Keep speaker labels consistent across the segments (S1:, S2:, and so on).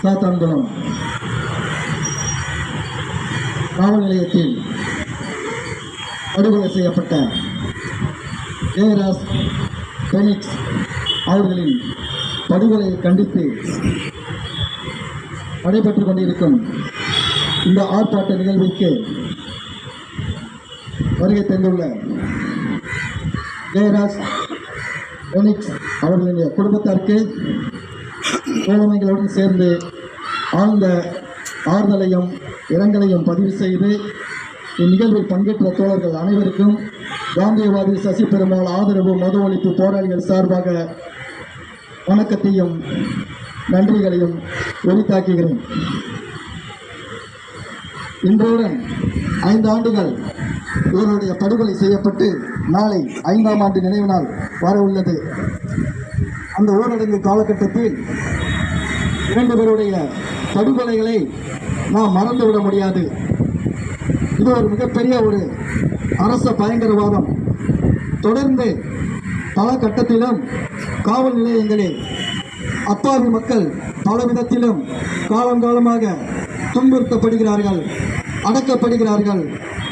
S1: சாத்தான்குளம் காவல் நிலையத்தில் படுகொலை செய்யப்பட்ட ஜெயராஜ் பெனிக்ஸ் அவர்களின் படுகொலையை கண்டித்து நடைபெற்றுக் கொண்டிருக்கும் இந்த ஆர்ப்பாட்ட நிகழ்விற்கு வருகை தந்துள்ள ஜெயராஜ் பெனிக்ஸ் அவர்களுடைய குடும்பத்தாருக்கு தோழமைகளோடு சேர்ந்து ஆழ்ந்த ஆறுதலையும் இரங்கலையும் பதிவு செய்து இந்நிகழ்வில் பங்கேற்ற தோழர்கள் அனைவருக்கும் காந்தியவாதி சசி பெருமாள் ஆதரவு மது ஒழிப்பு போராளிகள் சார்பாக வணக்கத்தையும் நன்றிகளையும் வெளித்தாக்குகிறேன் இன்றுடன் ஐந்து ஆண்டுகள் இவருடைய படுகொலை செய்யப்பட்டு நாளை ஐந்தாம் ஆண்டு நினைவு நாள் வர உள்ளது. அந்த ஊரடங்கு காலகட்டத்தில் இரண்டு பேருடைய படுகொலைகளை நாம் மறந்துவிட முடியாது. இது ஒரு மிகப்பெரிய ஒரு அரச பயங்கரவாதம். தொடர்ந்து பல கட்டத்திலும் காவல் நிலையங்களில் அப்பாவி மக்கள் பல விதத்திலும் காலங்காலமாக துன்புறுத்தப்படுகிறார்கள் அடக்கப்படுகிறார்கள்.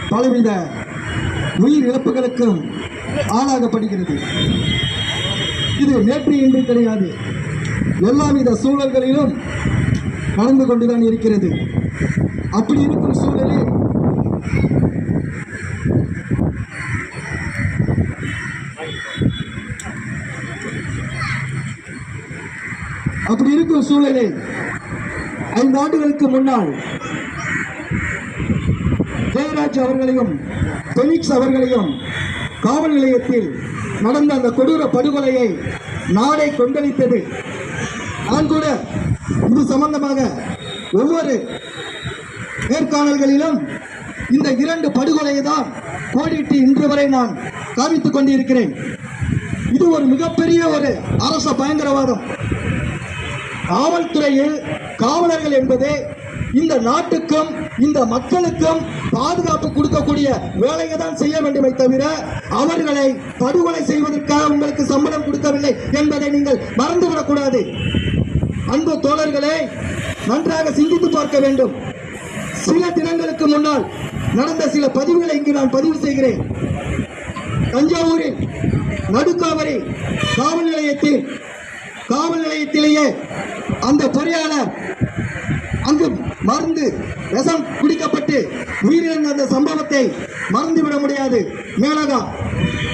S1: பலவித உயிர் இழப்புகளுக்கும் ஆளாகப்படுகிறது. இது நேற்று இன்று கிடையாது. எல்லாவித சூழல்களிலும் நடந்து கொண்டுதான் இருக்கிறது. அப்படி இருக்கும் சூழலில் அப்படி இருக்கும் சூழலில் ஐந்து ஆண்டுகளுக்கு முன்னால் ஜெயராஜ் அவர்களையும் பெலிக்ஸ் அவர்களையும் காவல் நிலையத்தில் நடந்த அந்த கொடூர படுகொலையை நாடை கொந்தளித்தது. நான் கூட இது சம்பந்தமாக ஒவ்வொரு நேர்காணல்களிலும் இந்த இரண்டு படுகொலையை தான் கோடிட்டு இன்று வரை நான் காமித்துக் கொண்டிருக்கிறேன். இது ஒரு மிகப்பெரிய ஒரு அரச பயங்கரவாதம். காவல்துறையில் காவலர்கள் என்பது இந்த நாட்டுக்கும் இந்த மக்களுக்கும் பாதுகாப்பு கொடுக்கக்கூடிய வேலையை தான் செய்ய வேண்டுமே தவிர அவர்களை படுகொலை செய்வதற்காக உங்களுக்கு சம்பளம் கொடுக்கவில்லை என்பதை நீங்கள் மறந்துவிடக்கூடாது. அன்பு தோழர்களே நன்றாக சிந்தித்து பார்க்க வேண்டும். சில தினங்களுக்கு முன்னால் நடந்த சில பதிவுகளை இங்கு நான் பதிவு செய்கிறேன். தஞ்சாவூரில் நடுக்காவரி காவல் நிலையத்தில் காவல் நிலையத்திலேயே அந்த பொறியாளர் அங்கு மருந்து விஷம் குடிக்கப்பட்டு உயிரிழந்த அந்த சம்பவத்தை மறந்துவிட முடியாது. மேலகா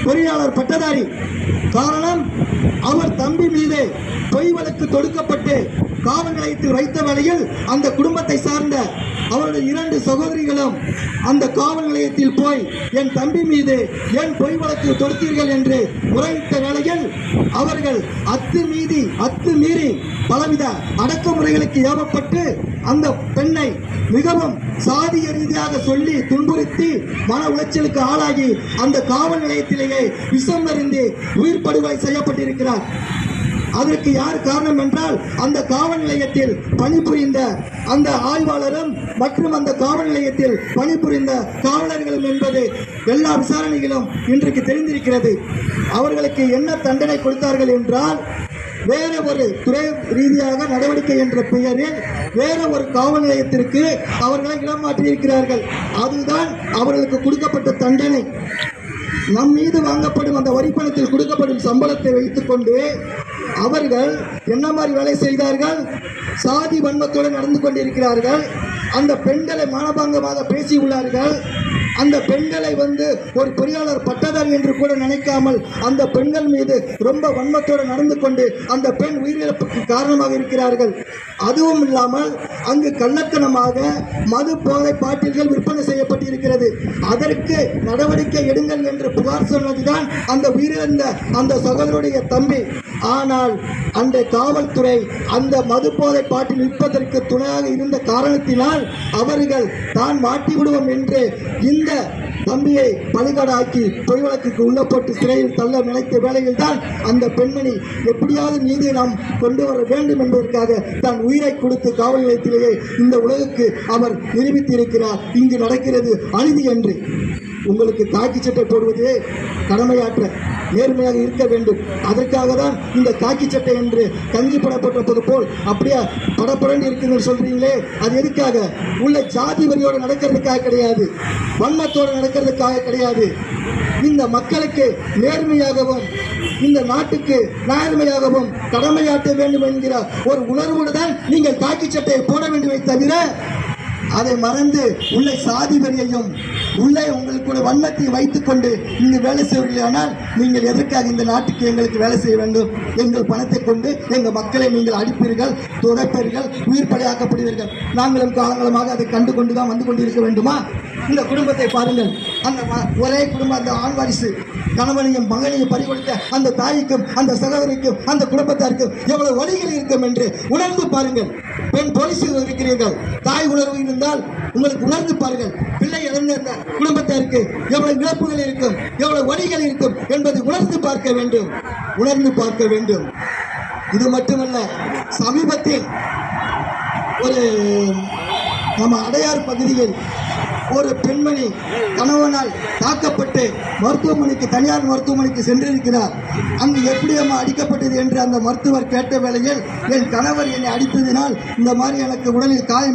S1: பொறியாளர் பட்டதாரி. காரணம் அவர் தம்பி மீது பொய் வழக்கு தொடுக்கப்பட்டு காவல் நிலையத்தில் வைத்த வேளையில் அந்த குடும்பத்தை சார்ந்த அவருடைய இரண்டு சகோதரிகளும் அந்த காவல் நிலையத்தில் போய் என் தம்பி மீது ஏன் பொய் வழக்கு தொடுத்தீர்கள் என்று முறையிட்ட வேளையில் அவர்கள் அத்து மீதி அத்து மீறி பலவித அடக்குமுறைகளுக்கு ஏவப்பட்டு அந்த பெண்ணை மிகவும் சாதிய ரீதியாக சொல்லி துன்புறுத்தி மன உளைச்சலுக்கு ஆளாகி அந்த காவல் நிலையத்திலேயே விஷம் அறிந்து உயிர் படுகொலை செய்யப்பட்டிருக்கிறார். அதற்கு யார் காரணம் என்றால் அந்த காவல் நிலையத்தில் பணிபுரிந்த அந்த ஆய்வாளரும் மற்றும் அந்த காவல் நிலையத்தில் பணிபுரிந்த காவலர்களும் என்பது எல்லா விசாரணைகளும் இன்றைக்கு தெரிந்திருக்கிறது. அவர்களுக்கு என்ன தண்டனை கொடுத்தார்கள் என்றால் வேற ஒரு துறை ரீதியாக நடவடிக்கை என்ற பெயரில் வேறு ஒரு காவல் நிலையத்திற்கு அவர்களை இடமாற்றியிருக்கிறார்கள் அதுதான் அவர்களுக்கு கொடுக்கப்பட்ட தண்டனை. நம் மீது வாங்கப்படும் அந்த வரிப்பணத்தில் கொடுக்கப்படும் சம்பளத்தை வைத்துக்கொண்டு அவர்கள் என்ன மாதிரி வேலை செய்தார்கள்? சாதி வன்மத்துடன் நடந்து கொண்டிருக்கிறார்கள். அந்த பெண்களை மானபாங்கமாக பேசியுள்ளார்கள் அந்த பெண்களை வந்து ஒரு பொறியாளர் பட்டதாரி என்று கூட நினைக்காமல் அந்த பெண்கள் மீது ரொம்ப வன்மத்தோடு நடந்து கொண்டு அந்த பெண் உயிரிழப்புக்கு காரணமாக இருக்கிறார்கள். அதுவும் இல்லாமல் அங்கு கள்ளத்தனமாக மது போதை பாட்டில்கள் விற்பனை செய்யப்பட்டிருக்கிறது. அதற்கு நடவடிக்கை எடுங்கள் என்று புகார் சொன்னதுதான் அந்த உயிரிழந்த அந்த சகோதரருடைய தம்பி. ஆனால் அந்த காவல்துறை அந்த மது போதை பாட்டில் விற்பதற்கு துணையாக இருந்த காரணத்தினால் அவர்கள் தான் மாட்டி விடுவோம் என்று இந்த தம்பியை பலிகடாக்கி பொய் வழக்குக்கு உள்ளப்பட்டு சிறையில் தள்ள நினைத்த வேளையில் தான் அந்த பெண்மணி எப்படியாவது நீதியை நாம் கொண்டு வர வேண்டும் என்பதற்காக தன் உயிரை கொடுத்து காவல் நிலையத்திலேயே இந்த உலகுக்கு அவர் நிரூபித்திருக்கிறார். இங்கு நடக்கிறது அநீதி என்று. உங்களுக்கு காக்கி சட்டை போடுவது கடமையாற்ற நேர்மையாக இருக்க வேண்டும். அதற்காக தான் இந்த காக்கி சட்டை என்று கஞ்சி படப்பட்டது போல் அப்படியே படப்படன்னு இருக்குன்னு சொல்றீங்களே அது எதுக்காக? உள்ள ஜாதி வரியோடு நடக்கிறதுக்காக கிடையாது. வன்மத்தோட நடக்கிறதுக்காக கிடையாது. இந்த மக்களுக்கு நேர்மையாகவும் இந்த நாட்டுக்கு நேர்மையாகவும் கடமையாற்ற வேண்டும் என்கிற ஒரு உணர்வோடு தான் நீங்கள் காக்கி சட்டையை போட வேண்டுமே தவிர அதை மறந்து உள்ள சாதி வரியையும் உள்ளே உங்களுக்கு வன்மத்தை வைத்துக்கொண்டு இங்கு வேலை செய்வீர்களானால் நீங்கள் எதற்காக இந்த நாட்டுக்கு எங்களுக்கு வேலை செய்ய வேண்டும்? எங்கள் பணத்தை கொண்டு எங்கள் மக்களை நீங்கள் அடிப்பீர்கள் துடைப்பீர்கள் உயிர்படையாக்கப்படுவீர்கள் நாங்களும் காலங்காலமாக அதை கண்டு கொண்டு தான் வந்து கொண்டிருக்க வேண்டுமா? இந்த குடும்பத்தை பாருங்கள். அந்த ஒரே குடும்பம் அந்த ஆண் வாரிசு கணவனையும் மகனையும் பறிகொடுத்த அந்த தாய்க்கும் அந்த சகோதரிக்கும் அந்த குடும்பத்தாருக்கும் எவ்வளவு வழிகள் இருக்கும் என்று உணர்ந்து பாருங்கள். பெண் போலீஸில் இருக்கிறீர்கள். தாய் உணர்வு இருந்தால் உங்களுக்கு உணர்ந்து பாருங்கள். பிள்ளை இழந்த குடும்பத்தாருக்கு எவ்வளவு இழப்புகள் இருக்கும் எவ்வளவு வழிகள் இருக்கும் என்பதை உணர்ந்து பார்க்க வேண்டும். உணர்ந்து பார்க்க வேண்டும். இது மட்டுமல்ல சமீபத்தில் ஒரு நம்ம அடையார் பகுதியில் ஒரு பெண்மணி கணவனால் தாக்கப்பட்டு மருத்துவமனைக்கு தனியார் மருத்துவமனைக்கு சென்றிருக்கிறார். அங்கு எப்படி அம்மா அடிக்கப்பட்டது என்று அந்த மருத்துவர் கேட்ட வேளையில் என் கணவர் என்னை அடித்ததினால் இந்த மாதிரி எனக்கு உடலில் காயம்